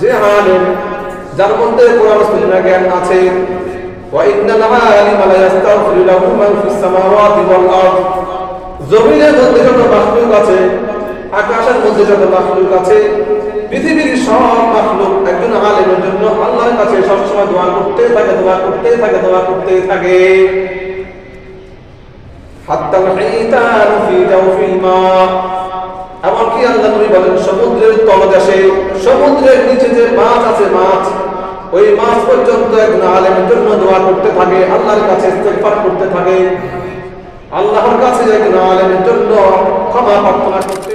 যে আলেম যার মধ্যে কোরআন সুন্নাহ জ্ঞান আছে ওয়াইন্নাল আলিমা লা ইস্তাগফির লাহু মান ফিস সামাওয়াতি ওয়াল আরদ জমিনের মধ্যে যত মাখলুক আছে, আকাশের মধ্যে যত মাখলুক আছে পৃথিবীর সব মাখলুক একজন আলেমের জন্য আল্লাহর কাছে সবসময় দোয়া করতে থাকে, দোয়া করতে থাকে, দোয়া করতে থাকে। সমুদ্রের তলদেশে, সমুদ্রের নিচে যে মাছ আছে মাছ, ওই মাছ পর্যন্ত একজন আলেমের জন্য দোয়া করতে থাকে, আল্লাহর কাছে করতে থাকে। আল্লাহর কাছে একজন আলেমের জন্য ক্ষমা প্রার্থনা করতে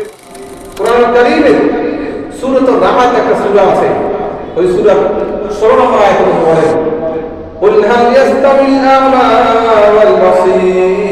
সূরাত রাহাত একটা সূরা আছে ওই সূরা 16 নম্বর আয়াতে বলে قل هل يستوي الأعمى والبصير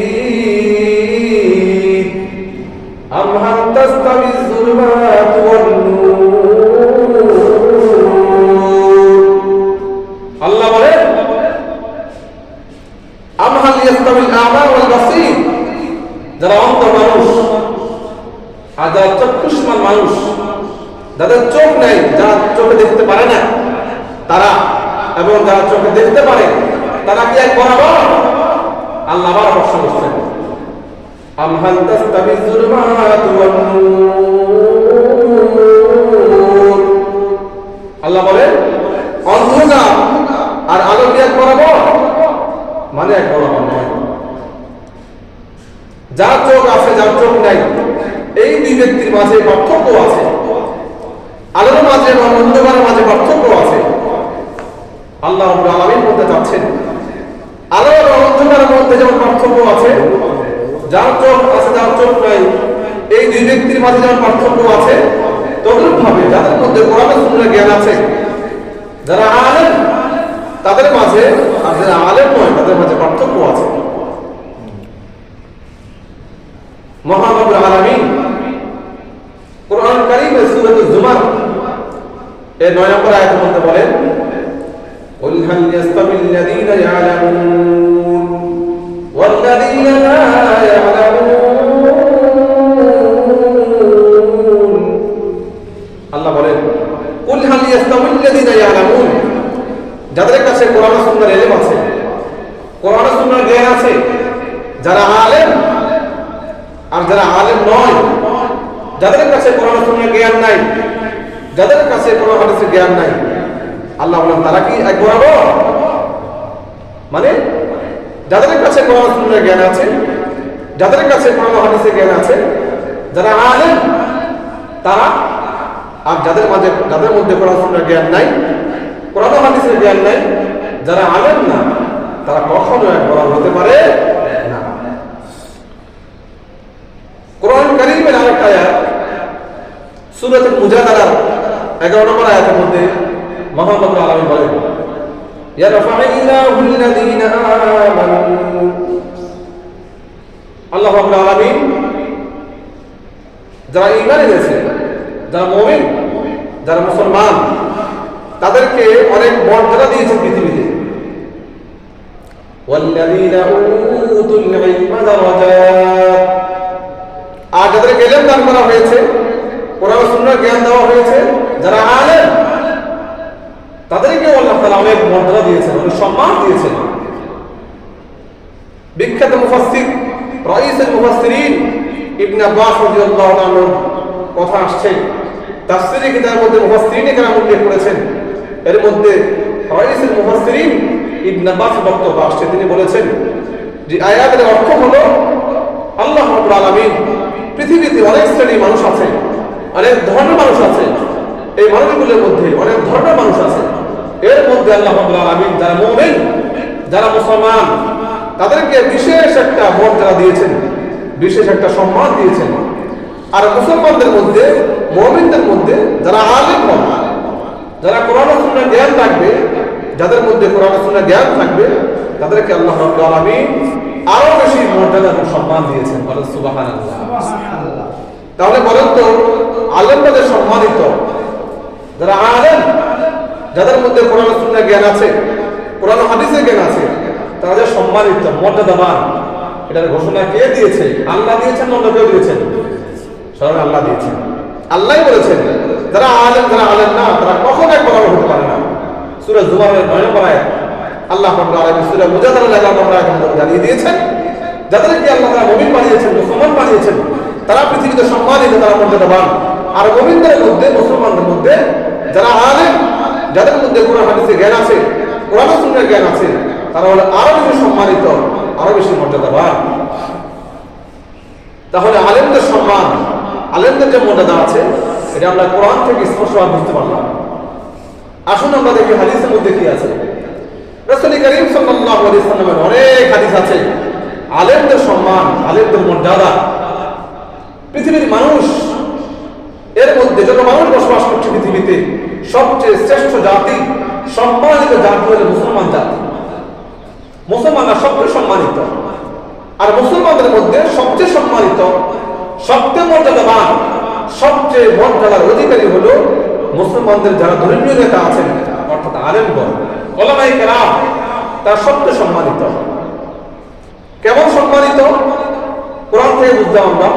আল্লাহ আবার করছেন, আম হাল তাস্তাবি ওয়ান নূর? আল্লাহ বলেন, অন্ধকার আর আলো কি এক বরাবর? মানে এক বরাবর নয়। যার চোখ আছে, যার চোখ নাই, এই দুই ব্যক্তির মাঝে পার্থক্য আছে। আলোর মাঝে এবং অন্ধকারের মাঝে পার্থক্য আছে। আল্লাহ রাব্বুল আলামিন বলতে চাচ্ছেন আলো এবং অন্ধকারের মধ্যে যেমন পার্থক্য আছে যার চোখ আছে যার চোখ নাই এই দুই ব্যক্তির মাঝে যেমন পার্থক্য আছে তদ্রুপ ভাবে যাদের মধ্যে কোরআন সুন্নাহ জ্ঞান আছে যারা আলেম তাদের মাঝে আর যারা আলেম নয় তাদের মাঝে পার্থক্য আছে মহানবুল আলামিন কোরআন কারীমে সূরাতুল জুমার এর 9 নম্বর আয়াতের মধ্যে বলেন قل هل يستوي الذين يعلمون والذين لا يعلمون আল্লাহ বলেন, কুল হালিয়া ইয়ালামুন? যাদের কাছে কোরআন সুন্দর এলেম আছে। কোরআন সুন্দর জ্ঞান আছে। যারা আলেম আর যারা আলেম নয়, যাদের কাছে কোরআন সুন্দর জ্ঞান নাই। যাদের কাছে কোরআন হাদিসের জ্ঞান নাই। আল্লাহ বলেন, তারা কি এক মানে যাদের কাছে কোরআন জ্ঞান আছে, যাদের কাছে কোরআন হাদিসের জ্ঞান আছে, যারা আলেম, তারা, আর যাদের মাঝে, যাদের মধ্যে সুন্নাহর জ্ঞান নাই, কোরআন হাদিসের জ্ঞান নাই, যারা আলেম না, তারা কখনো এক বরাবর হতে পারে না। কোরআন কারীমের আরেকটা আয়াত, সূরাতুল মুজাদালার 11 নম্বর আয়াতের মধ্যে মহান রব্বুল আলামিন বলেন ইয়ারফাইল্লাহু আল্লাযীনা আমানু আল্লাহ রাব্বুল আলামিন যারা ঈমান এনেছে যারা মুমিন যারা মুসলমান তাদেরকে অনেক মর্যাদা দিয়েছেন পৃথিবীতে والذين أوتوا العلم درجات আর যাদেরকে এলেম দান করা হয়েছে কোরআন সুন্নাহর জ্ঞান দেওয়া হয়েছে যারা আলেম তাদেরকে আল্লাহ তাআলা অনেক মর্যাদা দিয়েছেন, অনেক সম্মান দিয়েছেন। বিখ্যাত মুফাসসির, রাইসুল মুফাসসিরিন ইবনে আব্বাস রাদিয়াল্লাহু আনহু কথা আসছে। তাফসীরে কিতাবের মধ্যে মুফাসসিরিনে কেরাম উল্লেখ করেছেন। এর মধ্যে রাইসুল মুফাসসিরিন ইবনে আব্বাস বক্তব্য আসছে। তিনি বলেছেন যে, আয়াতের অর্থ হলো আল্লাহ রাব্বুল আলামিন পৃথিবীতে অনেক শ্রেণির মানুষ আছে অনেক ধর্মের মানুষ আছে এই মানুষগুলোর মধ্যে অনেক ধর্মের মানুষ আছে এর মধ্যে আল্লাহ আলামিন যারা মুমিন যারা মুসলমান তাদেরকে বিশেষ একটা মর্যাদা দিয়েছেন বিশেষ একটা সম্মান দিয়েছেন। আর মুসলমানদের মধ্যে মুমিনদের মধ্যে যারা আলেম যারা কোরআন সুন্নাহ জ্ঞান থাকবে যাদের মধ্যে কোরআন সুন্নাহ জ্ঞান থাকবে তাদেরকে আল্লাহ রাব্বুল আলামিন আরও বেশি মর্যাদা এবং সম্মান দিয়েছেন। বলেন সুবহানাল্লাহ। তাহলে বলেন তো আলেমদের সম্মানিত যারা আলেম যাদের মধ্যে কোরআন সুন্নাহ জ্ঞান আছে, কোরআন হাদিসের জ্ঞান আছে, তারা যে সম্মানিত, মর্যাদাবান, এটার ঘোষণা কে দিয়েছে? আল্লাহ দিয়েছেন অন্য কেউ দিয়েছেন? স্বয়ং আল্লাহ দিয়েছেন। আল্লাহ বলেছেন, যারা আলেম যারা আলেম না, তারা কখনো এক বরাবর হতে পারে না। সূরা জুমারের নয় নম্বর আল্লাহ রাব্বুল আলামিন সূরা মুজাদালার 11 নম্বর জানিয়ে দিয়েছেন। যাদেরকে আল্লাহ তাআলা মুমিন বানিয়েছেন, মুসলমান বানিয়েছেন, তারা পৃথিবীতে সম্মানিত, তারা মর্যাদাবান। আর মুমিনদের মধ্যে, মুসলমানদের মধ্যে, যারা আলেম যাদের মধ্যে কোরআন হাদিসে জ্ঞান আছে, কোরআন সুন্নাহ জ্ঞান আছে, তারা হলে আরও বেশি সম্মানিত, আরও বেশি মর্যাদাবান। তাহলে আলেমদের সম্মান, আলেমদের যে মর্যাদা আছে, এটা আমরা কোরআন থেকে স্পষ্টভাবে বুঝতে পারলাম। আসুন আমরা দেখি হাদিসের মধ্যে কি আছে। রাসূল করিম সাল্লাল্লাহু আলাইহি সাল্লামের অনেক হাদিস আছে। আলেমদের সম্মান, আলেমদের মর্যাদা। পৃথিবীর মানুষ, এর মধ্যে যত মানুষ বসবাস করছে পৃথিবীতে সবচেয়ে শ্রেষ্ঠ জাতি, সম্মানিত জাতি হলো মুসলমান জাতি। মুসলমানরা সবচেয়ে সম্মানিত। আর মুসলমানদের মধ্যে সবচেয়ে সম্মানিত, সবচেয়ে মর্যাদাবান, সবচেয়ে মর্যাদার অধিকারী হলো মুসলমানদের যারা ধর্মীয় নেতা আছেন, অর্থাৎ আলেমগণ ওলামাই কেরাম, তারা সবচেয়ে সম্মানিত। কেমন সম্মানিত? কোরআন থেকে বুঝলাম আমরা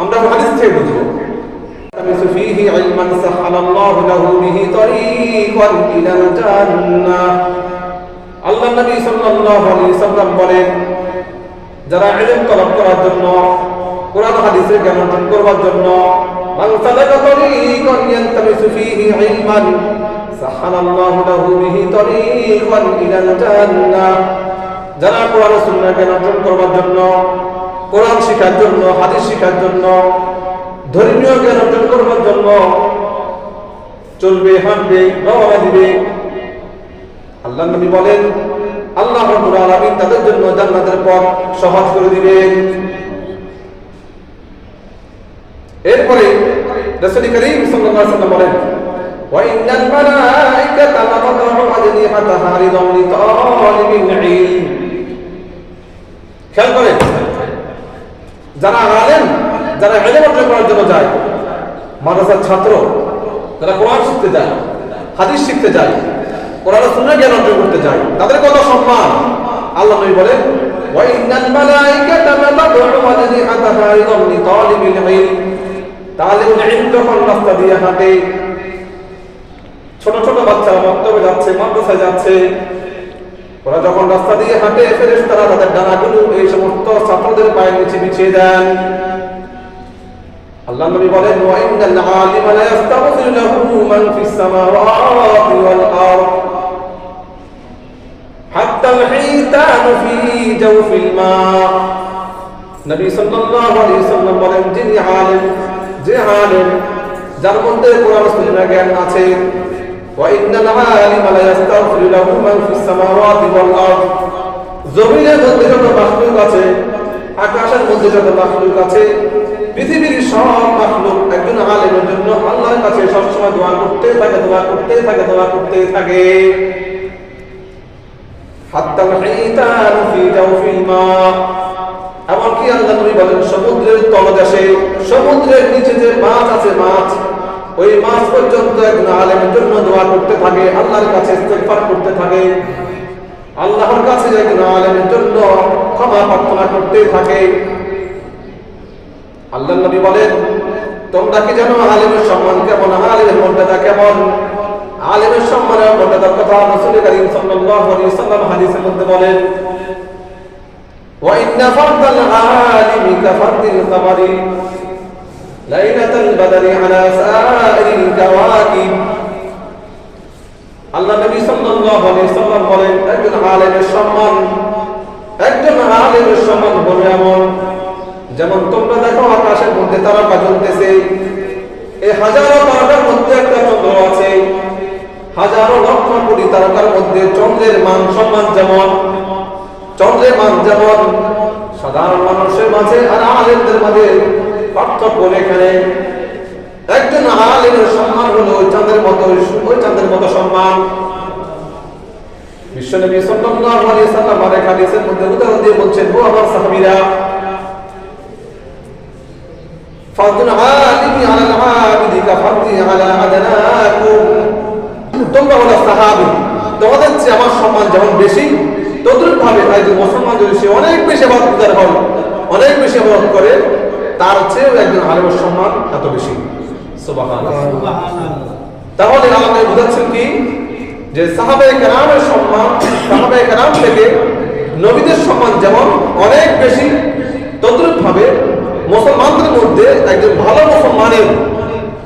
আমরা হাদিস থেকে বুঝব। يلتمس فيه علما سهل الله له به طريقا إلى الجنة আল্লাহ নবী সাল্লাল্লাহু আলাইহি সাল্লাম বলেন যারা ইলম তলব করার জন্য কোরআন হাদিসের জ্ঞান অর্জন করবার জন্য মান সালাকা তরিকান ইয়ালতামিসু ফীহি ইলমান সাহালাল্লাহু লাহু বিহি তরিকান ইলাল জান্নাহ যারা কোরআন ও সুন্নাহ জ্ঞান অর্জন করবার জন্য কোরআন শেখার জন্য হাদিস শেখার জন্য ধর্মীয় জ্ঞান অর্জন করবার জন্য চলবে, হাঁটবে দিবে। আল্লাহ নবী বলেন, আল্লাহ রাব্বুল আলামিন তাদের জন্য জান্নাতের পথ সহজ করে দিবেন। এরপরে রাসূল করিম সাল্লাল্লাহু আলাইহি বলেন, ওয়া ইন্নাল ইলম। খেয়াল করেন, যারা আলেম যারা ইলম অর্জন করার জন্য যায়, মাদ্রাসার ছাত্র, যারা কোরআন শিখতে যায়, হাদিস শিখতে যায়, কোরআন সুন্নাহ জ্ঞান অর্জন করতে যায়, তাদের কত সম্মান? আল্লাহ নবী হাঁটে, ছোট ছোট বাচ্চারা যাচ্ছে যাচ্ছে, ওরা যখন রাস্তা দিয়ে হাঁটে, ফেরেশতারা তাদের এই সমস্ত ছাত্রদের পায়ে নিচে বিছিয়ে দেন। আল্লাহ নবী বলেন, ওয়া ইন্নাল আলিমা লা ইস্তাগফিরু লাহু মান ফিস সামাওয়াতি ওয়াল আরদ হাত্তা আল-হিতান ফি জাওফিল মা নবী সাল্লাল্লাহু আলাইহি সাল্লাম বলেন, যিনি আলেম, যে আলেম যার মধ্যে কোরআন সুন্নাহ জ্ঞান আছে, ওয়া ইন্নাল আলিমা লা ইস্তাগফিরু লাহু মান ফিস সামাওয়াতি ওয়াল জমিনের মধ্যে যত মাখলুক আছে, আকাশের মধ্যে যত মাখলুক আছে পৃথিবীর সব মাখলুক একজন আলেমের জন্য আল্লাহর কাছে সবসময় দোয়া করতে থাকে, দোয়া করতে থাকে, দোয়া করতে থাকে। সমুদ্রের নিচে যে মাছ আছে মাছ, ওই মাছ পর্যন্ত করতে থাকে, আল্লাহর কাছে করতে থাকে। আল্লাহর কাছে আলেমের জন্য ক্ষমা প্রার্থনা করতে থাকে। আল্লাহ নবী বলেন তোমরা কি জানো আলেমের সম্মান কেমন আলেমের মর্যাদা কেমন আলেমের সম্মানের মর্যাদার কথা রাসূল করিম সাল্লাল্লাহু আলাইহি সাল্লাম হাদিসের মধ্যে বলেন وإن فرض العالم كفرض القمر ليلة البدر على سائر الكواكب আল্লাহ নবী সাল্লাল্লাহু আলাইহি সাল্লাম বলেন একজন আলেমের সম্মান একজন আলেমের সম্মান হলো এমন যেমন তোমরা দেখো আকাশের মধ্যে তারকা জ্বলতেছে। এই হাজারো তারকার মধ্যে একটা চন্দ্র আছে। হাজারো লক্ষ কোটি তারকার মধ্যে চন্দ্রের মান সম্মান যেমন, চন্দ্রের মান যেমন, সাধারণ মানুষের মাঝে আর আলেমদের মাঝে পার্থক্য এখানে। একজন আলেমের সম্মান হলো চাঁদের মতো, ওই চাঁদের মতো সম্মান। বিশ্বনবী সাল্লাল্লাহু আলাইহি সাল্লাম আরেক হাদিসের মধ্যে উদাহরণ দিয়ে বলছেন, ও আমার সাহাবীরা ফরদুল আলিমি আলাল আবিদি কাফারদি আলা আদনাকুম। তোমরা হলো সাহাবি। চেয়ে আমার সম্মান যেমন বেশি তদ্রুপ ভাবে একজন সে অনেক বেশি আবাদতার হয় অনেক বেশি আবাদ করে তার চেয়েও একজন আলেমের সম্মান এত বেশি। তাহলে আমাদের বোঝাচ্ছেন কি? যে সাহাবায়ে কেরামের সম্মান সাহাবায়ে কেরাম থেকে নবীদের সম্মান যেমন অনেক বেশি তদ্রুপ ভাবে মুসলমানদের মধ্যে একজন ভালো মুসলমানের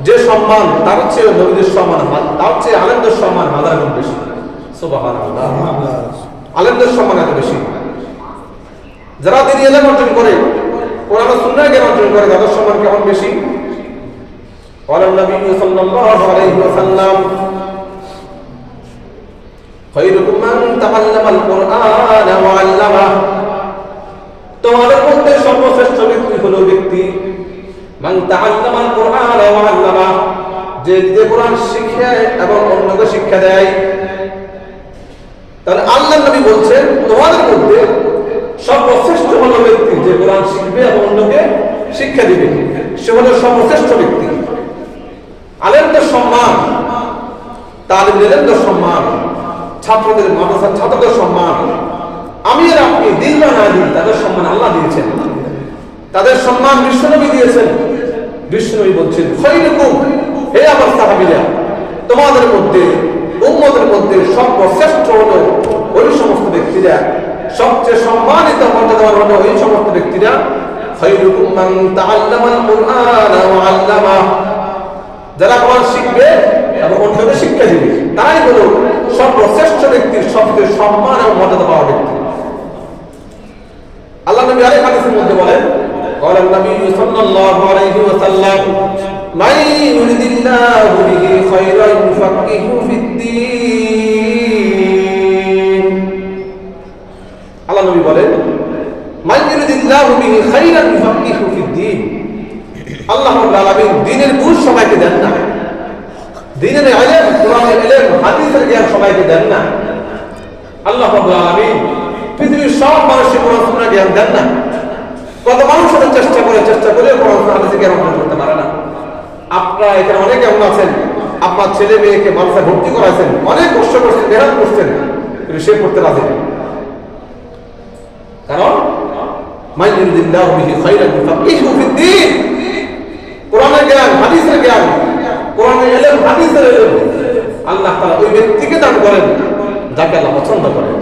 যে সম্মান তার চেয়ে নবীদের সম্মান হা- তার চেয়ে আলেমদের সম্মান হাজার গুণ বেশি সুবহানাল্লাহ আলেমদের সম্মান এত বেশি যারা তিনি এলেম অর্জন করে কোরআন ও সুন্নাহ জ্ঞান অর্জন করে তাদের সম্মান কেমন বেশি قال النبي صلى الله عليه وسلم خيركم من تعلم القرآن وعلمه যে কোরআন শিখে এবং অন্যকে শিক্ষা দেয়। তাহলে আল্লাহ বলছেন, তোমাদের মধ্যে সর্বশ্রেষ্ঠ হলো ব্যক্তি যে কোরআন শিখবে এবং অন্যকে শিক্ষা দিবে। সে হলো সর্বশ্রেষ্ঠ ব্যক্তি। আলেমদের সম্মান তালিম এলেমদের সম্মান, ছাত্রদের, মাদ্রাসার ছাত্রদের সম্মান আমি আপনি দিন না দিন তাদের সম্মান আল্লাহ দিয়েছেন। তাদের সম্মান বিশ্বনবী দিয়েছেন। বিশ্বনবী বলছেন, খৈরকুম, হে আমার সাহাবীরা, তোমাদের মধ্যে, উম্মতের মধ্যে সর্বশ্রেষ্ঠ হলো ওই সমস্ত ব্যক্তিরা। সবচেয়ে সম্মানিত মর্যাদার হলো ওই সমস্ত ব্যক্তিরা। খৈরকুম মান তাআল্লামাল কুরআন ওয়া আল্লামা। যারা কোরআন শিখবে এবং অন্যকে শিক্ষা দিবে, তারাই হলো সর্বশ্রেষ্ঠ ব্যক্তির সবচেয়ে সম্মান এবং মর্যাদা পাওয়া ব্যক্তি। আল্লাহ নবী আরেক হাদিসের মধ্যে বলেন قال النبي صلى الله عليه وسلم من يريد الله به خيرا يفقهه في الدين আল্লাহ নবী বলেন من يريد الله به خيرا يفقهه في الدين আল্লাহ রাব্বুল আলামিন দ্বীনের বুঝ সবাইকে দেন না দ্বীনের ইলম কোরআনের ইলম হাদিসের জ্ঞান সবাইকে দেন না আল্লাহ রাব্বুল আলামিন পৃথিবীর সব মানুষকে কোরআন সুন্নাহ জ্ঞান দেন না কত মানুষ হয়তো চেষ্টা করে চেষ্টা করে অর্জন করতে পারে না। আপনারা এখানে অনেক এমন আছেন, আপনার ছেলে মেয়েকে মাদ্রাসায় ভর্তি করাছেন অনেক কষ্ট করছেন মেহনত করছেন, কিন্তু সে করতে রাজি। কারণ কোরআনের জ্ঞান, হাদিসের জ্ঞান, কোরআনের ইলম হাদিসের ইলম আল্লাহ তাআলা ওই ব্যক্তিকে দান করেন, যাকে আল্লাহ পছন্দ করেন।